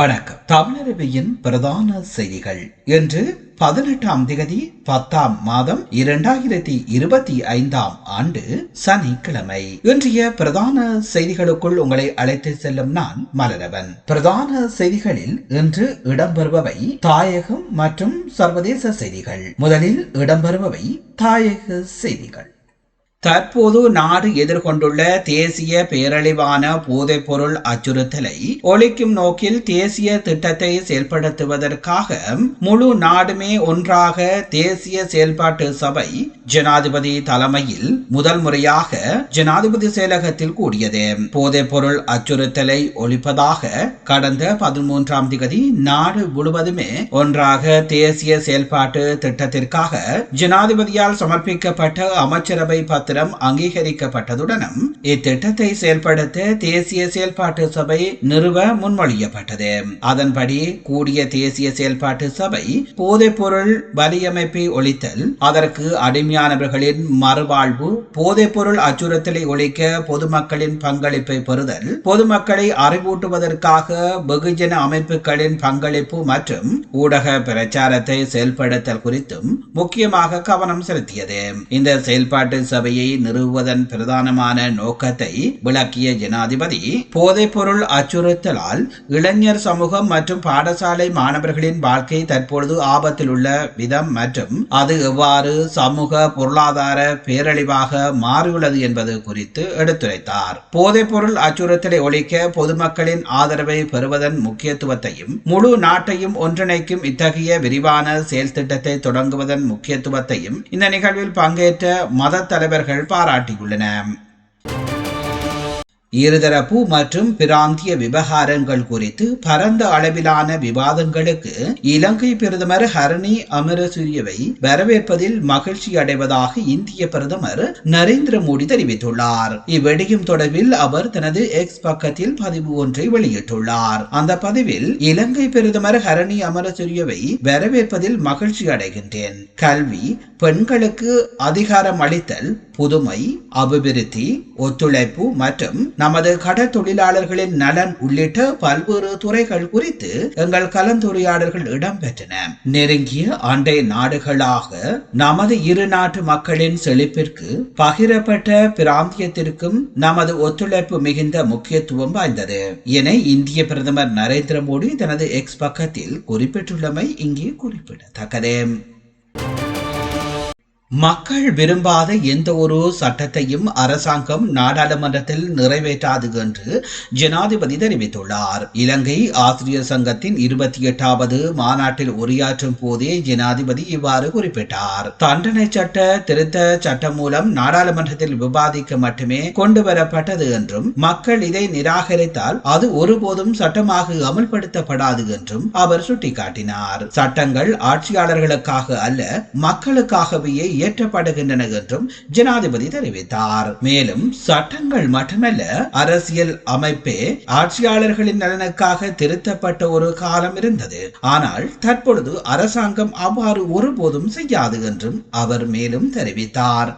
வணக்கம். தமிழரவையின் பிரதான செய்திகள். இன்று பதினெட்டாம் திகதி பத்தாம் மாதம் இரண்டாயிரத்தி இருபத்தி ஐந்தாம் ஆண்டு சனிக்கிழமை. இன்றைய பிரதான செய்திகளுக்குள் உங்களை அழைத்து செல்லும் நான் மலரவன். பிரதான செய்திகளில் இன்று இடம்பெறுபவை தாயகம் மற்றும் சர்வதேச செய்திகள். முதலில் இடம்பெறுபவை தாயக செய்திகள். தற்போது நாடு எதிர்கொண்டுள்ள தேசிய பேரழிவான போதைப்பொருள் அச்சுறுத்தலை ஒழிக்கும் நோக்கில் தேசிய திட்டத்தை செயல்படுத்துவதற்காக முழு நாடுமே ஒன்றாக தேசிய செயல்பாட்டு சபை ஜனாதிபதி தலைமையில் முதல் முறையாக ஜனாதிபதி செயலகத்தில் கூடியது. போதைப்பொருள் அச்சுறுத்தலை ஒழிப்பதாக கடந்த பதிமூன்றாம் திகதி நாடு முழுவதுமே ஒன்றாக தேசிய செயல்பாட்டு திட்டத்திற்காக ஜனாதிபதியால் சமர்ப்பிக்கப்பட்ட அமைச்சரவை பத்திரம் அங்கீகரிக்கப்பட்டதுடனும் இத்திட்டத்தை செயல்படுத்த தேசிய செயல்பாட்டு சபை நிறுவ முன்மொழியப்பட்டது. அதன்படி கூடிய தேசிய செயல்பாட்டு சபை போதைப்பொருள் வலியமைப்பை ஒழித்தல் அதற்கு அடிமையானவர்களின் மறுவாழ்வு போதைப்பொருள் அச்சுறுத்தலை ஒழிக்க பொதுமக்களின் பங்களிப்பை பெறுதல் பொதுமக்களை அறிவூட்டுவதற்காக வெகுஜன அமைப்புகளின் பங்களிப்பு மற்றும் ஊடக பிரச்சாரத்தை செயல்படுத்தல் குறித்தும் முக்கியமாக கவனம் செலுத்தியது. இந்த செயல்பாட்டு சபையை நிறுவுவதன் பிரதானமான நோக்கத்தை விளக்கிய ஜனாதிபதி போதைப்பொருள் அச்சுறுத்தலால் இளைஞர் சமூகம் மற்றும் பாடசாலை மாணவர்களின் வாழ்க்கை தற்பொழுது ஆபத்தில் உள்ள விதம் மற்றும் அது எவ்வாறு சமூக பொருளாதார பேரழிவாக மாறியுள்ளது என்பது குறித்து எடுத்துரைத்தார். போதைப்பொருள் அச்சுறுத்தலை ஒழிக்க பொதுமக்களின் ஆதரவை பெறுவதன் முக்கியத்துவத்தையும் முழு நாட்டையும் ஒன்றிணைக்கும் இத்தகைய விரிவான செயல் திட்டத்தை தொடங்குவதன் முக்கியத்துவத்தையும் இந்த நிகழ்வில் பங்கேற்ற மத தலைவர்கள் பாராட்டியுள்ளனர். இருதரப்பு மற்றும் பிராந்திய விவகாரங்கள் குறித்து பரந்த அளவிலான விவாதங்களுக்கு இலங்கை பிரதமர் ஹரணி அமரசூரியவை வரவேற்பதில் மகிழ்ச்சி அடைவதாக இந்திய பிரதமர் நரேந்திர மோடி தெரிவித்துள்ளார். இவ்விடயம் தொடர்பில் அவர் தனது எக்ஸ் பக்கத்தில் பதிவு ஒன்றை வெளியிட்டுள்ளார். அந்த பதிவில் இலங்கை பிரதமர் ஹரணி அமரசூரியவை வரவேற்பதில் மகிழ்ச்சி அடைகின்றேன். கல்வி பெண்களுக்கு அதிகாரம் அளித்தல் புதுமை அபிவிருத்தி ஒத்துழைப்பு மற்றும் நமது கடற்தொழிலாளர்களின் நலன் உள்ளிட்ட பல்வேறு துறைகள் குறித்து எங்கள் கலந்துரையாடல்கள் இடம்பெற்றன. நெருங்கிய அண்டை நாடுகளாக நமது இரு நாட்டு மக்களின் செழிப்பிற்கு பகிரப்பட்ட பிராந்தியத்திற்கும் நமது ஒத்துழைப்பு மிகுந்த முக்கியத்துவம் வாய்ந்தது. என இந்திய பிரதமர் நரேந்திர மோடி தனது எக்ஸ் பக்கத்தில் குறிப்பிட்டுள்ளமை இங்கே குறிப்பிடத்தக்கது. மக்கள் விரும்பாத எந்த ஒரு சட்டத்தையும் அரசாங்கம் நாடாளுமன்றத்தில் நிறைவேற்றாது என்று ஜனாதிபதி தெரிவித்துள்ளார். இலங்கை ஆசிரியர் சங்கத்தின் இருபத்தி எட்டாவது மாநாட்டில் உரையாற்றும் போதே ஜனாதிபதி இவ்வாறு குறிப்பிட்டார். தண்டனை சட்ட திருத்த சட்டம் மூலம் நாடாளுமன்றத்தில் விவாதிக்க மட்டுமே கொண்டு வரப்பட்டது என்றும் மக்கள் இதை நிராகரித்தால் அது ஒருபோதும் சட்டமாக அமல்படுத்தப்படாது என்றும் அவர் சுட்டிக்காட்டினார். சட்டங்கள் ஆட்சியாளர்களுக்காக அல்ல மக்களுக்காகவே இயற்றப்படுகின்றன என்றும் ஜனாதிபதி தெரிவித்தார். மேலும் சட்டங்கள் மட்டுமல்ல அரசியல் அமைப்பே ஆட்சியாளர்களின் நலனுக்காக திருத்தப்பட்ட ஒரு காலம் இருந்தது. ஆனால் தற்பொழுது அரசாங்கம் அவ்வாறு ஒருபோதும் செய்யாது என்றும் அவர் மேலும் தெரிவித்தார்.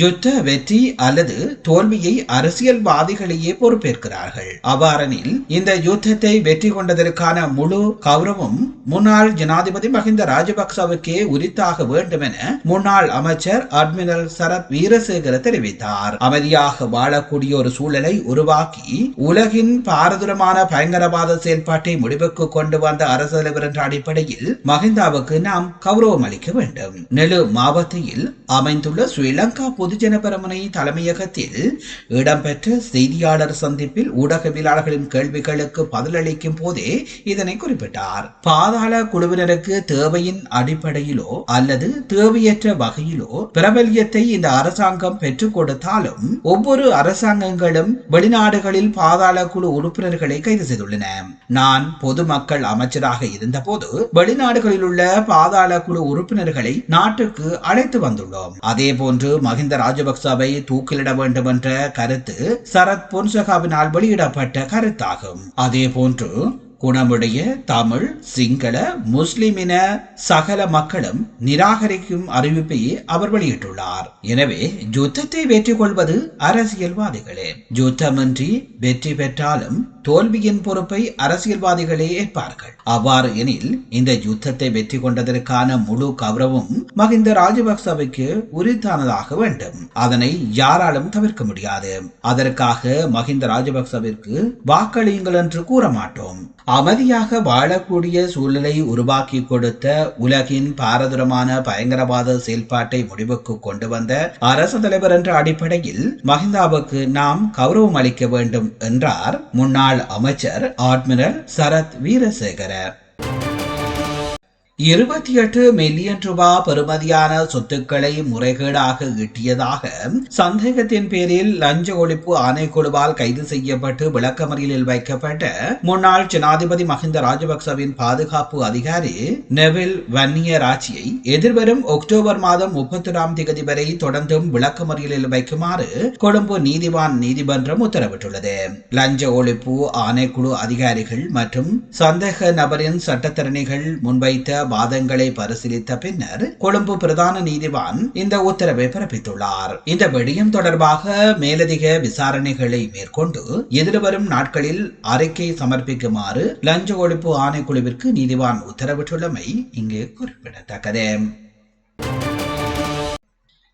யுத்த வெற்றி அல்லது தோல்வியை அரசியல்வாதிகளையே பொறுப்பேற்கிறார்கள். அவ்வாறெனில் இந்த யுத்தத்தை வெற்றி கொண்டதற்கான முழு கௌரவம் முன்னாள் ஜனாதிபதி மஹிந்த ராஜபக்சவுக்கே உரித்தாக வேண்டும் என முன்னாள் அமைச்சர் அட்மிரல் சரத் வீரசேகர தெரிவித்தார். அமைதியாக வாழக்கூடிய ஒரு சூழலை உருவாக்கி உலகின் பாரதூரமான பயங்கரவாத செயல்பாட்டை முடிவுக்கு கொண்டு வந்த அரசு தலைவர் என்ற அடிப்படையில் மஹிந்தாவுக்கு நாம் கௌரவம் அளிக்க வேண்டும். நெலு மாவட்டத்தில் அமைந்துள்ள ஸ்ரீலங்கா பொதுஜன பெரமுனை தலைமையகத்தில் இடம்பெற்ற செய்தியாளர் சந்திப்பில் ஊடகவியலாளர்களின் கேள்விகளுக்கு பதிலளிக்கும் போதே இதனை குறிப்பிட்டார். பாதாள குழுவினருக்கு தேவையின் அடிப்படையிலோ அல்லது தேவையற்ற வகையிலோ பிரபல்யத்தை இந்த அரசாங்கம் பெற்றுக் கொடுத்தாலும் ஒவ்வொரு அரசாங்கங்களும் வெளிநாடுகளில் பாதாள குழு உறுப்பினர்களை கைது செய்துள்ளன. நான் பொதுமக்கள் அமைச்சராக இருந்தபோது வெளிநாடுகளில் உள்ள பாதாள குழு உறுப்பினர்களை நாட்டுக்கு அழைத்து வந்துள்ளோம். அதே போன்று மஹிந்த ராஜபக்சவை தூக்கிலிட வேண்டும் என்ற கருத்து சரத் பொன்சகாவினால் வெளியிடப்பட்ட கருத்தாகும். அதே போன்று குணமுடைய தமிழ் சிங்கள முஸ்லிம் என சகல மக்களும் நிராகரிக்கும் அறிவிப்பை அவர் வெளியிட்டுள்ளார். எனவே யுத்தத்தை வெற்றி கொள்வது அரசியல்வாதிகளே. யுத்தமின்றி வெற்றி பெற்றாலும் தோல்வியின் பொறுப்பை அரசியல்வாதிகளே ஏற்பார்கள். அவ்வாறு எனில் இந்த யுத்தத்தை வெற்றி கொண்டதற்கான முழு கௌரவம் மகிந்த ராஜபக்சவுக்கு உரித்தானதாக வேண்டும். அதனை யாராலும் தவிர்க்க முடியாது. அதற்காக மகிந்த ராஜபக்சவிற்கு வாக்களியுங்கள் என்று கூற மாட்டோம் அமைதியாக வாழக்கூடிய சூழலை உருவாக்கி கொடுத்த உலகின் பாரதூரமான பயங்கரவாத செயல்பாட்டை முடிவுக்கு கொண்டு வந்த அரசு தலைவர் என்ற அடிப்படையில் மஹிந்தாவுக்கு நாம் கௌரவம் அளிக்க வேண்டும் என்றார் முன்னாள் அமைச்சர் ஆட்மிரல் சரத் வீரசேகர. இருபத்தி எட்டு மில்லியன் ரூபாய் பெறுமதியான சொத்துக்களை முறைகேடாக ஈட்டியதாக சந்தேகத்தின் பேரில் லஞ்ச ஒழிப்பு ஆணைக்குழுவால் கைது செய்யப்பட்டு விளக்கமறியலில் வைக்கப்பட்ட முன்னாள் ஜனாதிபதி மஹிந்த ராஜபக்சவின் பாதுகாப்பு அதிகாரி நெவில் வன்னியராட்சியை எதிர்வரும் அக்டோபர் மாதம் முப்பத்தொராம் தேதி வரை தொடர்ந்தும் விளக்கமறியலில் வைக்குமாறு கொழும்பு நீதிவான் நீதிமன்றம் உத்தரவிட்டுள்ளது. லஞ்ச ஒழிப்பு ஆணைக்குழு அதிகாரிகள் மற்றும் சந்தேக நபரின் சட்டத்தரணிகள் முன்வைத்த வாதங்களை பரிசீலித்த பின்னர் கொழும்பு பிரதான நீதிவான் இந்த உத்தரவை பிறப்பித்துள்ளார். இந்த விடயம் தொடர்பாக மேலதிக விசாரணைகளை மேற்கொண்டு எதிர்வரும் நாட்களில் அறிக்கை சமர்ப்பிக்குமாறு லஞ்ச ஒழிப்பு ஆணைக்குழுவிற்கு நீதிவான் உத்தரவிட்டுள்ளமை இங்கு குறிப்பிடத்தக்கது.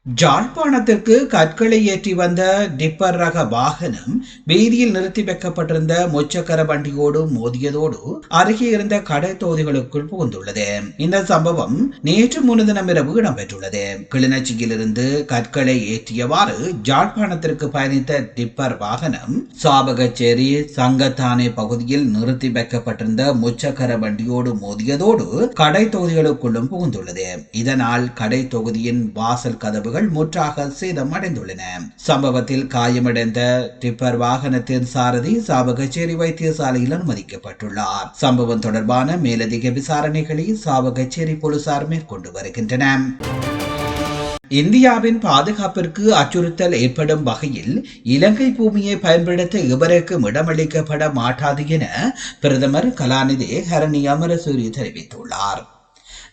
ஜாழ்ப்பாணத்திற்கு கற்களை ஏற்றி வந்த டிப்பர் ரக வாகனம் வீதியில் நிறுத்தி வைக்கப்பட்டிருந்த முச்சக்கர வண்டியோடு மோதியதோடு அருகே இருந்த கடை தொகுதிகளுக்குள் புகுந்துள்ளது. இந்த சம்பவம் நேற்று முன்தினம் இரவு இடம்பெற்றுள்ளது. கிளிநொச்சியிலிருந்து கற்களை ஏற்றியவாறு ஜாழ்ப்பாணத்திற்கு பயணித்த டிப்பர் வாகனம் சாபகச்சேரி சங்கத்தானே பகுதியில் நிறுத்தி வைக்கப்பட்டிருந்த முச்சக்கர வண்டியோடு மோதியதோடு கடை தொகுதிகளுக்குள்ளும் புகுந்துள்ளது. இதனால் கடை தொகுதியின் வாசல் கதவு கதவுகள் முற்றாக சேதமடைந்துள்ளன. சம்பவத்தில் காயமடைந்த டிப்பர் வாகனத்தின் சாரதி சாவகச்சேரி வைத்தியசாலையில் அனுமதிக்கப்பட்டுள்ளார். சம்பவம் தொடர்பான மேலதிக விசாரணைகளை சாவகச்சேரி போலீசார் மேற்கொண்டு வருகின்றனர் இந்தியாவின் பாதுகாப்பிற்கு அச்சுறுத்தல் ஏற்படும் வகையில் இலங்கை பூமியை பயன்படுத்த இவருக்கும் இடமளிக்கப்பட மாட்டாது என பிரதமர் கலாநிதி ஹரணி அமரசூரி தெரிவித்துள்ளார்.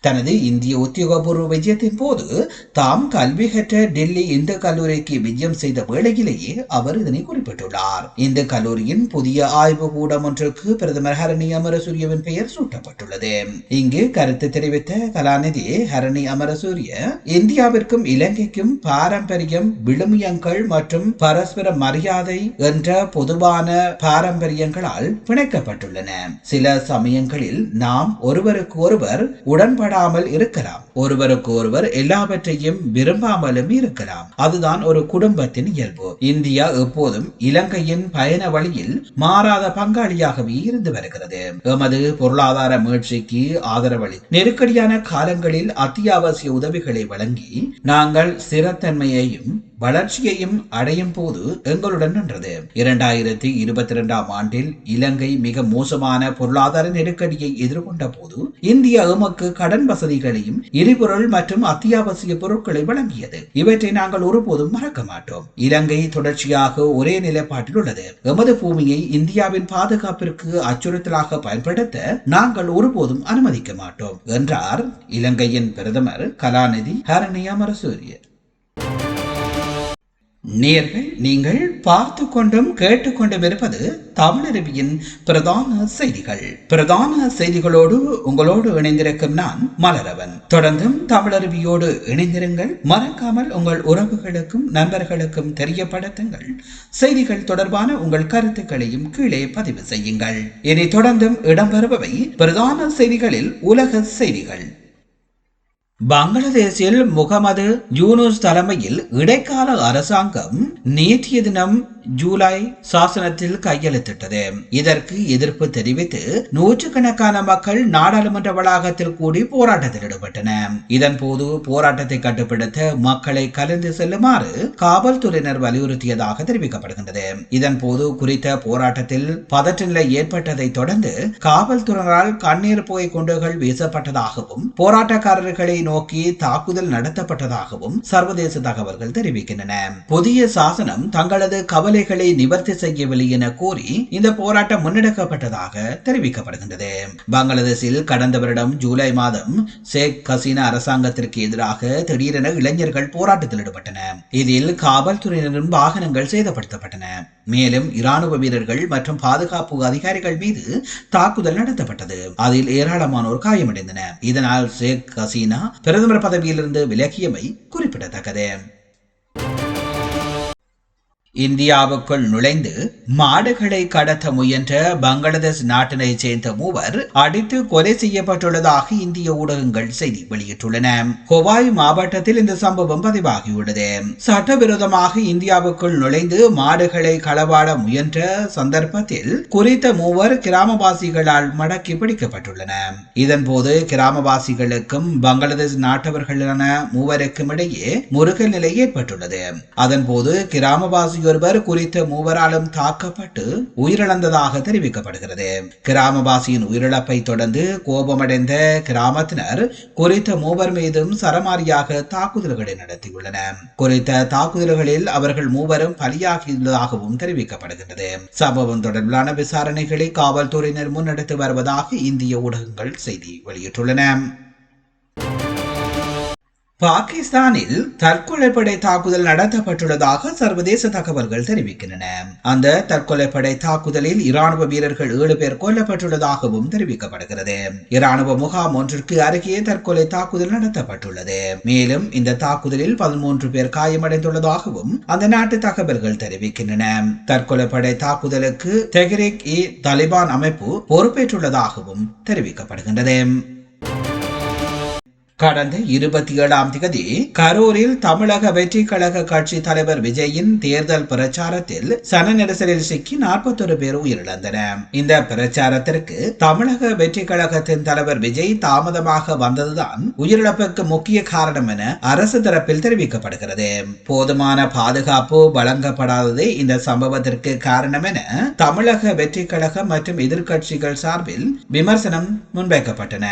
தனது இந்திய உத்தியோகபூர்வ விஜயத்தின் போது தாம் கல்வி கற்ற டெல்லி இந்து கல்லூரிக்கு விஜயம் செய்த வேளையிலேயே அவர் இதனை குறிப்பிட்டுள்ளார். இந்த கல்லூரியின் புதிய ஆய்வு கூடம் ஒன்றுக்கு பிரதமர் ஹரணி அமரசூரியவின் பெயர் சூட்டப்பட்டுள்ளது. இங்கு கருத்து தெரிவித்த கலாநிதி ஹரணி அமரசூரிய இந்தியாவிற்கும் இலங்கைக்கும் பாரம்பரியம் விழுமியங்கள் மற்றும் பரஸ்பர மரியாதை என்ற பொதுவான பாரம்பரியங்களால் பிணைக்கப்பட்டுள்ளன. சில சமயங்களில் நாம் ஒருவருக்கு ஒருவர் உடன்பட உடன்படாமல் இருக்கலாம். ஒருவருக்கு ஒருவர் எல்லாவற்றையும் விரும்பாமலும் இருக்கலாம். அதுதான் ஒரு குடும்பத்தின் இயல்பு. இந்தியா எப்போதும் இலங்கையின் பயண வழியில் மாறாத பங்காளியாகவே இருந்து வருகிறது. எமது பொருளாதார முயற்சிக்கு ஆதரவளி நெருக்கடியான காலங்களில் அத்தியாவசிய உதவிகளை வழங்கி நாங்கள் ஸ்திரத்தன்மையையும் வளர்ச்சியையும் அடையும் போது எங்களுடன் நின்றது. இரண்டாயிரத்தி இருபத்தி இரண்டாம் ஆண்டில் இலங்கை மிக மோசமான பொருளாதார நெருக்கடியை எதிர்கொண்ட போது இந்தியா எமக்கு கடன் வசதிகளையும் எரிபொருள் மற்றும் அத்தியாவசிய பொருட்களை வழங்கியது. இவற்றை நாங்கள் ஒருபோதும் மறக்க மாட்டோம். இலங்கை தொடர்ச்சியாக ஒரே நிலைப்பாட்டில் உள்ளது. எமது பூமியை இந்தியாவின் பாதுகாப்பிற்கு அச்சுறுத்தலாக பயன்படுத்த நாங்கள் ஒருபோதும் அனுமதிக்க மாட்டோம் என்றார் இலங்கையின் பிரதமர் கலாநிதி ஹரணி அமரசூரிய நேர்கள் நீங்கள் பார்த்து கொண்டும் கேட்டுக்கொண்டும் இருப்பது தமிழருவியின் பிரதான செய்திகள். பிரதான செய்திகளோடு உங்களோடு இணைந்திருக்கும் நான் மலரவன். தொடர்ந்தும் தமிழருவியோடு இணைந்திருங்கள். மறக்காமல் உங்கள் உறவுகளுக்கும் நண்பர்களுக்கும் தெரியப்படுத்துங்கள். செய்திகள் தொடர்பான உங்கள் கருத்துக்களையும் கீழே பதிவு செய்யுங்கள். இனி தொடர்ந்தும் இடம்பெறுபவை பிரதான செய்திகளில் உலக செய்திகள். பங்களாதேஷில் முகமது யூனுஸ் தலைமையில் இடைக்கால அரசாங்கம் நேற்றைய தினம் ஜூலை சாசனத்தில் கையெழுத்திட்டது. இதற்கு எதிர்ப்பு தெரிவித்து நூற்றுக்கணக்கான மக்கள் நாடாளுமன்ற வளாகத்தில் கூடி போராட்டத்தில் ஈடுபட்டன. இதன் போது போராட்டத்தை கட்டுப்படுத்த மக்களை கலந்து செல்லுமாறு காவல்துறையினர் வலியுறுத்தியதாக தெரிவிக்கப்படுகின்றது. இதன் போது குறித்த போராட்டத்தில் பதற்ற நிலை ஏற்பட்டதை தொடர்ந்து காவல்துறையினரால் கண்ணீர் புகை குண்டுகள் வீசப்பட்டதாகவும் போராட்டக்காரர்களை நோக்கி தாக்குதல் நடத்தப்பட்டதாகவும் சர்வதேச தகவல்கள் தெரிவிக்கின்றன. புதிய சாசனம் தங்களது கவலைகளை நிவர்த்தி செய்யவில்லை என கூறி இந்த போராட்டம் முன்னெடுக்கப்பட்டதாக தெரிவிக்கப்படுகின்றது. பங்களாதேஷில் கடந்த வருடம் ஜூலை மாதம் ஷேக் ஹசீனா அரசாங்கத்திற்கு எதிராக திடீரென இளைஞர்கள் போராட்டத்தில் ஈடுபட்டன. இதில் காவல்துறையினரின் வாகனங்கள் சேதப்படுத்தப்பட்டன. மேலும் இராணுவ வீரர்கள் மற்றும் பாதுகாப்பு அதிகாரிகள் மீது தாக்குதல் நடத்தப்பட்டது. அதில் ஏராளமானோர் காயமடைந்தனர். இதனால் ஷேக் ஹசீனா பிரதமர் பதவியிலிருந்து விலகியமை குறிப்பிடத்தக்கது. இந்தியாவுக்குள் நுழைந்து மாடுகளை கடத்த முயன்ற பங்களாதேஷ் நாட்டினைச் சேர்ந்த மூவர் அடித்து கொலை செய்யப்பட்டுள்ளதாக இந்திய ஊடகங்கள் செய்தி வெளியிட்டுள்ளன. ஹொவாய் மாவட்டத்தில் இந்த சம்பவம் பதிவாகியுள்ளது. சட்டவிரோதமாக இந்தியாவுக்குள் நுழைந்து மாடுகளை களவாட முயன்ற சந்தர்ப்பத்தில் குறித்த மூவர் கிராமவாசிகளால் மடக்கி பிடிக்கப்பட்டுள்ளன. இதன்போது கிராமவாசிகளுக்கும் பங்களாதேஷ் நாட்டவர்களான மூவருக்கும் இடையே முருகல் நிலை ஏற்பட்டுள்ளது. அதன்போது கிராமவாசிகள் ஒருவர் குறித்த மூவராலும் தாக்கப்பட்டு உயிரிழந்ததாக தெரிவிக்கப்படுகிறது. கிராமவாசியின் உயிரிழப்பை தொடர்ந்து கோபமடைந்த கிராமத்தினர் குறித்த மூவர் மீதும் சரமாரியாக தாக்குதல்களை நடத்தியுள்ளனர். குறித்த தாக்குதல்களில் அவர்கள் மூவரும் பலியாகியுள்ளதாகவும் தெரிவிக்கப்படுகின்றது. சம்பவம் தொடர்பிலான விசாரணைகளை காவல்துறையினர் முன்னெடுத்து வருவதாக இந்திய ஊடகங்கள் செய்தி வெளியிட்டுள்ளன. பாகிஸ்தானில் தற்கொலைப்படை தாக்குதல் நடத்தப்பட்டுள்ளதாக சர்வதேச தகவல்கள் தெரிவிக்கின்றன. அந்த தற்கொலைப்படை தாக்குதலில் இராணுவ வீரர்கள் ஏழு பேர் கொல்லப்பட்டுள்ளதாகவும் தெரிவிக்கப்படுகிறது. இராணுவ முகாம் ஒன்றிற்கு அருகே தற்கொலை தாக்குதல் நடத்தப்பட்டுள்ளது. மேலும் இந்த தாக்குதலில் பதிமூன்று பேர் காயமடைந்துள்ளதாகவும் அந்த நாட்டு தகவல்கள் தெரிவிக்கின்றன. தற்கொலைப்படை தாக்குதலுக்கு தெஹ்ரிக் இ தலிபான் அமைப்பு பொறுப்பேற்றுள்ளதாகவும் தெரிவிக்கப்படுகின்றது. கடந்த இருபத்தி ஏழாம் தேதி கரூரில் தமிழக வெற்றி கழக கட்சி தலைவர் விஜயின் தேர்தல் பிரச்சாரத்தில் சன நெரிசலில் சிக்கி நாற்பத்தொரு பேர் உயிரிழந்தனர். இந்த பிரச்சாரத்திற்கு தமிழக வெற்றி கழகத்தின் தலைவர் விஜய் தாமதமாக வந்ததுதான் உயிரிழப்புக்கு முக்கிய காரணம் என அரசு தரப்பில் தெரிவிக்கப்படுகிறது. போதுமான பாதுகாப்பு வழங்கப்படாததே இந்த சம்பவத்திற்கு காரணம் என தமிழக வெற்றி கழகம் மற்றும் எதிர்க்கட்சிகள் சார்பில் விமர்சனம் முன்வைக்கப்பட்டன.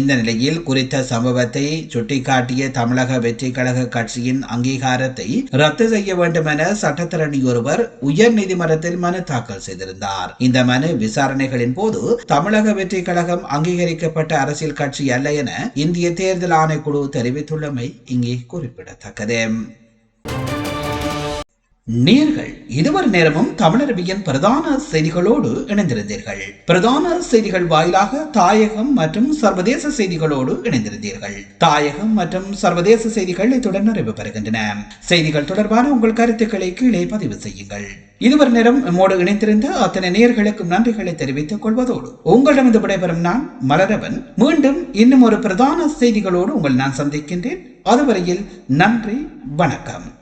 இந்த நிலையில் குறித்த சம்பவத்தை சுட்டிக்காட்டிய தமிழக வெற்றி கழக கட்சியின் அங்கீகாரத்தை ரத்து செய்ய வேண்டும் என சட்டத்தரணி ஒருவர் உயர் நீதிமன்றத்தில் மனு தாக்கல் செய்திருந்தார். இந்த மனு விசாரணைகளின் போது தமிழக வெற்றி கழகம் அங்கீகரிக்கப்பட்ட அரசியல் கட்சி அல்ல என இந்திய தேர்தல் ஆணைக்குழு தெரிவித்துள்ளமை இங்கே குறிப்பிடத்தக்கது. நேர்கள் இதுவரை நேரமும் தமிழரபியின் பிரதான செய்திகளோடு இணைந்திருந்தீர்கள். பிரதான செய்திகள் வாயிலாக தாயகம் மற்றும் சர்வதேச செய்திகளோடு இணைந்திருந்தீர்கள். தாயகம் மற்றும் சர்வதேச செய்திகள் இத்துடன் நிறைவு பெறுகின்றன. செய்திகள் தொடர்பான உங்கள் கருத்துக்களை கீழே பதிவு செய்யுங்கள். இதுவரை நேரம் நம்மோடு இணைந்திருந்த அத்தனை நேர்களுக்கும் நன்றிகளை தெரிவித்துக் கொள்வதோடு உங்களிடமிருந்து விடைபெறும் நான் மலரவன். மீண்டும் இன்னும் ஒரு பிரதான செய்திகளோடு உங்கள் நான் சந்திக்கின்றேன். அதுவரையில் நன்றி வணக்கம்.